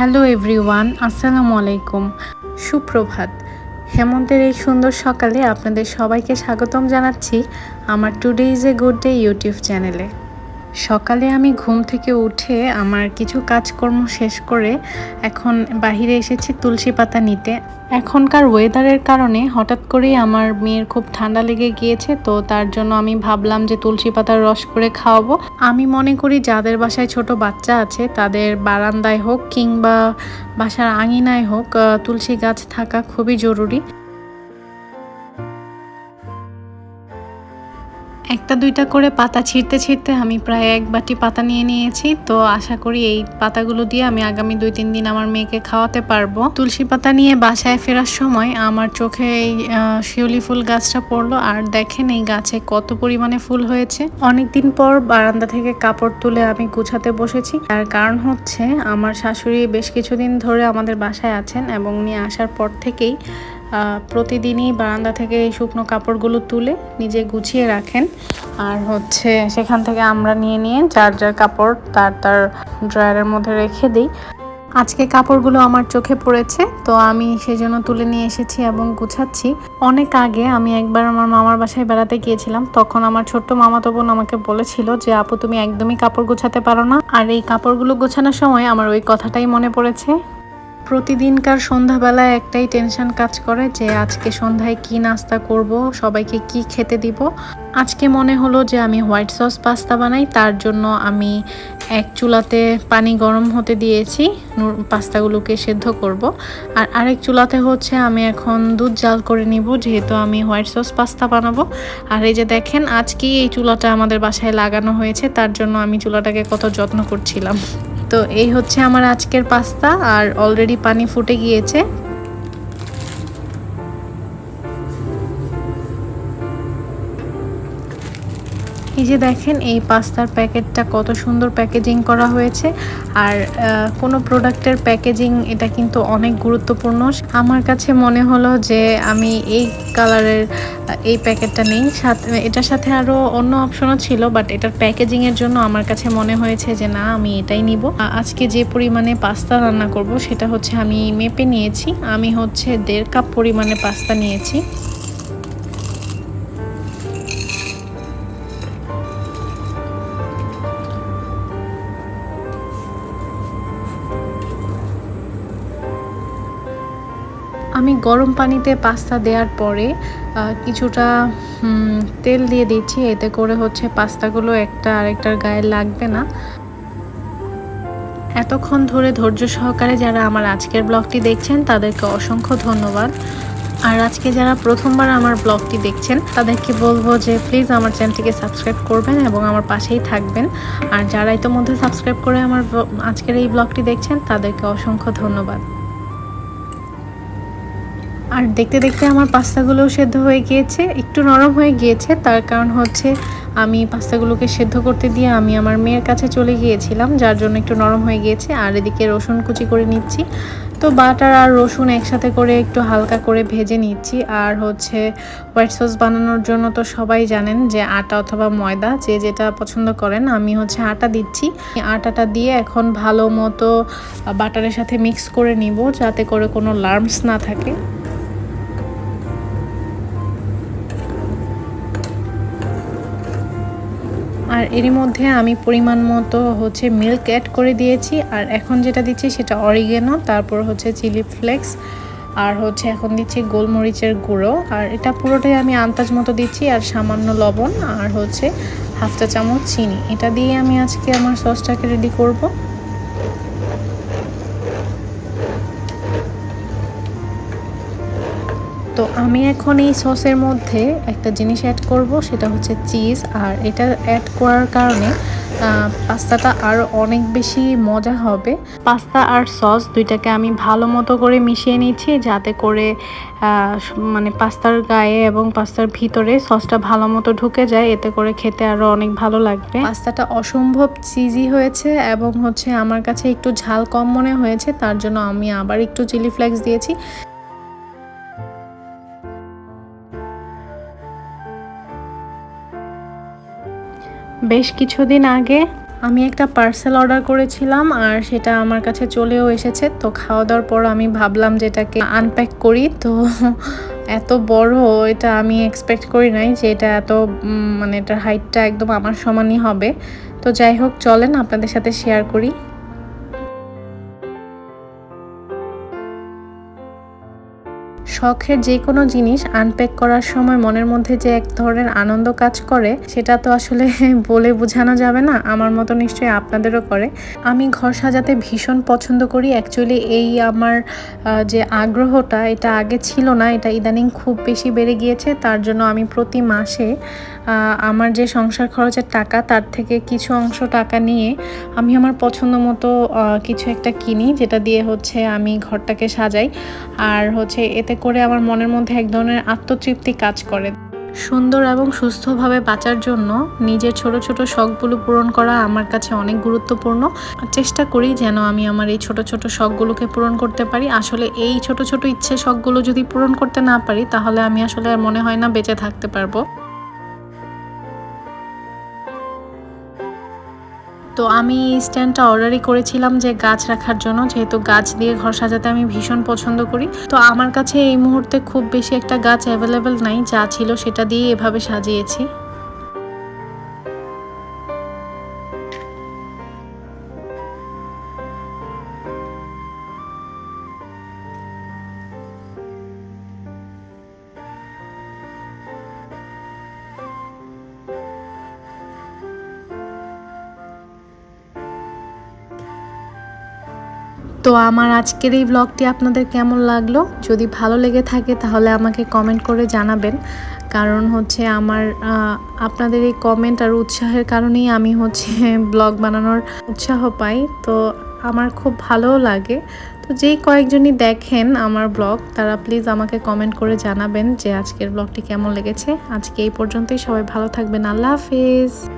Hello everyone, আসসালামু আলাইকুম। সুপ্রভাত। হেমন্তের এই সুন্দর সকালে আপনাদের সবাইকে স্বাগতম জানাচ্ছি আমার today is a good day YouTube চ্যানেলে। সকালে আমি ঘুম থেকে উঠে আমার কিছু কাজকর্ম শেষ করে এখন বাহিরে এসেছি তুলসী পাতা নিতে। এখনকার ওয়েদারের কারণে হঠাৎ করেই আমার মেয়ের খুব ঠান্ডা লেগে গিয়েছে, তো তার জন্য আমি ভাবলাম যে তুলসী পাতার রস করে খাওয়াবো। আমি মনে করি যাদের বাসায় ছোট বাচ্চা আছে, তাদের বারান্দায় হোক কিংবা বাসার আঙিনায় হোক তুলসী গাছ থাকা খুবই জরুরি। একটা দুইটা করে পাতা ছিঁড়তে ছিঁড়তে আমি প্রায় এক বাটি পাতা নিয়ে নিয়েছি। তো আশা করি এই পাতাগুলো দিয়ে আমি আগামী দুই তিন দিন আমার মেয়েকে খাওয়াতে পারব। তুলসী পাতা নিয়ে বাসায় ফেরার সময় আমার চোখে এই শিউলি ফুল গাছটা পড়ল। আর দেখেন এই গাছে কত পরিমাণে ফুল হয়েছে। অনেকদিন পর বারান্দা থেকে কাপড় তুলে আমি গুছাতে বসেছি। তার কারণ হচ্ছে, আমার শাশুড়ি বেশ কিছুদিন ধরে আমাদের বাসায় আছেন এবং উনি আসার পর থেকেই প্রতিদিনই বারান্দা থেকে এই শুকনো কাপড়গুলো তুলে নিজে গুছিয়ে রাখেন। আর হচ্ছে সেখান থেকে আমরা নিয়ে নিয়ে যার যার কাপড় তার তার ড্রয়ারের মধ্যে রেখে দিই। আজকে কাপড়গুলো আমার চোখে পড়েছে, তো আমি সেজন্য তুলে নিয়ে এসেছি এবং গুছাচ্ছি। অনেক আগে আমি একবার আমার মামার বাসায় বেড়াতে গিয়েছিলাম, তখন আমার ছোট্ট মামাতো বোন আমাকে বলেছিল যে, আপু, তুমি একদমই কাপড় গোছাতে পারো না। আর এই কাপড়গুলো গোছানোর সময় আমার ওই কথাটাই মনে পড়েছে প্রতিদিনকার সন্ধ্যাবেলায় একটাই টেনশন কাজ করে যে আজকে সন্ধ্যায় কি নাস্তা করব, সবাইকে কি খেতে দিব। আজকে মনে হলো যে আমি হোয়াইট সস পাস্তা বানাই, তার জন্য আমি এক চুলাতে পানি গরম হতে দিয়েছি পাস্তাগুলোকে সেদ্ধ করব। আর আরেক চুলাতে হচ্ছে আমি এখন দুধ জাল করে নিব, যেহেতু আমি হোয়াইট সস পাস্তা বানাবো। আর এই যে দেখেন, আজকেই এই চুলাটা আমাদের বাসায় লাগানো হয়েছে, তার জন্য আমি চুলাটাকে কত যত্ন করছিলাম। তো এই হচ্ছে আমার আজকের পাস্তা আর অলরেডি পানি ফুটে গিয়েছে। এই যে দেখেন, এই পাস্তার প্যাকেটটা কত সুন্দর প্যাকেজিং করা হয়েছে। আর কোনো প্রোডাক্টের প্যাকেজিং এটা কিন্তু অনেক গুরুত্বপূর্ণ। আমার কাছে মনে হলো যে আমি এই কালারের এই প্যাকেটটা নেই। সাথে, এটার সাথে আরও অন্য অপশনও ছিল, বাট এটার প্যাকেজিংয়ের জন্য আমার কাছে মনে হয়েছে যে না, আমি এটাই নিব। আজকে যে পরিমাণে পাস্তা রান্না করব, সেটা হচ্ছে আমি মেপে নিয়েছি। আমি হচ্ছে দেড় কাপ পরিমাণে পাস্তা নিয়েছি। আমি গরম পানিতে পাস্তা দেওয়ার পরে কিছুটা তেল দিয়ে দিচ্ছি। এতে করে হচ্ছে পাস্তাগুলো একটা আরেকটার গায়ে লাগবে না। এতক্ষণ ধরে ধৈর্য সহকারে যারা আমার আজকের ব্লগটি দেখছেন, তাদেরকে অসংখ্য ধন্যবাদ। আর আজকে যারা প্রথমবার আমার ব্লগটি দেখছেন, তাদেরকে বলব যে প্লিজ আমার চ্যানেলটিকে সাবস্ক্রাইব করবেন এবং আমার পাশেই থাকবেন। আর যারা ইতোমধ্যে সাবস্ক্রাইব করে আমার আজকের এই ব্লগটি দেখছেন, তাদেরকে অসংখ্য ধন্যবাদ। আর দেখতে দেখতে আমার পাস্তাগুলো সেদ্ধ হয়ে গিয়েছে, একটু নরম হয়ে গিয়েছে। তার কারণ হচ্ছে আমি পাস্তাগুলোকে সেদ্ধ করতে দিয়ে আমি আমার মেয়ের কাছে চলে গিয়েছিলাম, যার জন্য একটু নরম হয়ে গিয়েছে। আর এদিকে রসুন কুচি করে নিচ্ছি। তো বাটার আর রসুন একসাথে করে একটু হালকা করে ভেজে নিচ্ছি। আর হচ্ছে হোয়াইট সস বানানোর জন্য তো সবাই জানেন যে আটা অথবা ময়দা, যে যেটা পছন্দ করেন, আমি হচ্ছে আটা দিচ্ছি। আটাটা দিয়ে এখন ভালো মতো বাটারের সাথে মিক্স করে নিব, যাতে করে কোনো লার্মস না থাকে। আর এরই মধ্যে আমি পরিমাণ মতো হচ্ছে মিল্ক অ্যাড করে দিয়েছি। আর এখন যেটা দিচ্ছি সেটা অরিগেনো তারপর হচ্ছে চিলি ফ্লেক্স আর হচ্ছে এখন দিচ্ছি গোলমরিচের গুঁড়ো। আর এটা পুরোটাই আমি আন্দাজ মতো দিচ্ছি, আর সামান্য লবণ, আর হচ্ছে হাফটা চামচ চিনি। এটা দিয়ে আমি আজকে আমার সসটাকে রেডি করব। তো আমি এখন এই সসের মধ্যে একটা জিনিস অ্যাড করব, সেটা হচ্ছে চিজ আর এটা অ্যাড করার কারণে পাস্তাটা আরও অনেক বেশি মজা হবে। পাস্তা আর সস দুইটাকে আমি ভালো মতো করে মিশিয়ে নিচ্ছি, যাতে করে মানে পাস্তার গায়ে এবং পাস্তার ভিতরে সসটা ভালো মতো ঢুকে যায়, এতে করে খেতে আরও অনেক ভালো লাগবে। পাস্তাটা অসম্ভব চিজি হয়েছে এবং হচ্ছে আমার কাছে একটু ঝাল কম মনে হয়েছে, তার জন্য আমি আবার একটু চিলি ফ্লেক্স দিয়েছি। বেশ কিছুদিন আগে আমি একটা পার্সেল অর্ডার করেছিলাম আর সেটা আমার কাছে চলেও এসেছে। তো খাওয়া দাওয়ার পর আমি ভাবলাম যে এটাকে আনপ্যাক করি। তো এত বড় এটা আমি এক্সপেক্ট করি নাই যে এটা এত মানে এটার হাইটটা একদম আমার সমানই হবে। তো যাই হোক, চলেন আপনাদের সাথে শেয়ার করি। শখের যে কোনো জিনিস আনপ্যাক করার সময় মনের মধ্যে যে এক ধরনের আনন্দ কাজ করে, সেটা তো আসলে বলে বোঝানো যাবে না। আমার মতো নিশ্চয়ই আপনাদেরও করে। আমি ঘর সাজাতে ভীষণ পছন্দ করি। অ্যাকচুয়ালি এই আমার যে আগ্রহটা, এটা আগে ছিল না। এটা ইদানিং খুব বেশি বেড়ে গিয়েছে। তার জন্য আমি প্রতি মাসে আমার যে সংসার খরচের টাকা, তার থেকে কিছু অংশ টাকা নিয়ে আমি আমার পছন্দ মতো কিছু একটা কিনি, যেটা দিয়ে হচ্ছে আমি ঘরটাকে সাজাই। আর হচ্ছে এতে করে আমার মনের মধ্যে এক ধরনের আত্মতৃপ্তি কাজ করে। সুন্দর এবং সুস্থভাবে বাঁচার জন্য নিজের ছোট ছোট শখগুলো পূরণ করা আমার কাছে অনেক গুরুত্বপূর্ণ। চেষ্টা করি যেন আমি আমার এই ছোট ছোট শখগুলোকে পূরণ করতে পারি। আসলে এই ছোট ছোট ইচ্ছে শখগুলো যদি পূরণ করতে না পারি, তাহলে আমি আসলে আর মনে হয় না বেঁচে থাকতে পারব। তো আমি স্ট্যান্ডটা অর্ডারই করেছিলাম যে গাছ রাখার জন্য, যেহেতু গাছ দিয়ে ঘর সাজাতে আমি ভীষণ পছন্দ করি। তো আমার কাছে এই মুহূর্তে খুব বেশি একটা গাছ অ্যাভেলেবেল নাই, যা ছিল সেটা দিয়ে এভাবে সাজিয়েছি। তো আমার আজকের এই ব্লগটি আপনাদের কেমন লাগল? যদি ভালো লেগে থাকে তাহলে আমাকে কমেন্ট করে জানাবেন। কারণ হচ্ছে আমার আপনাদের এই কমেন্ট আর উৎসাহের কারণেই আমি হচ্ছে ব্লগ বানানোর উৎসাহ পাই। তো আমার খুব ভালোও লাগে। তো যেই কয়েকজনই দেখেন আমার ব্লগ তারা প্লিজ আমাকে কমেন্ট করে জানাবেন যে আজকের ব্লগটি কেমন লেগেছে। আজকে এই পর্যন্তই। সবাই ভালো থাকবেন। আল্লাহ হাফিজ।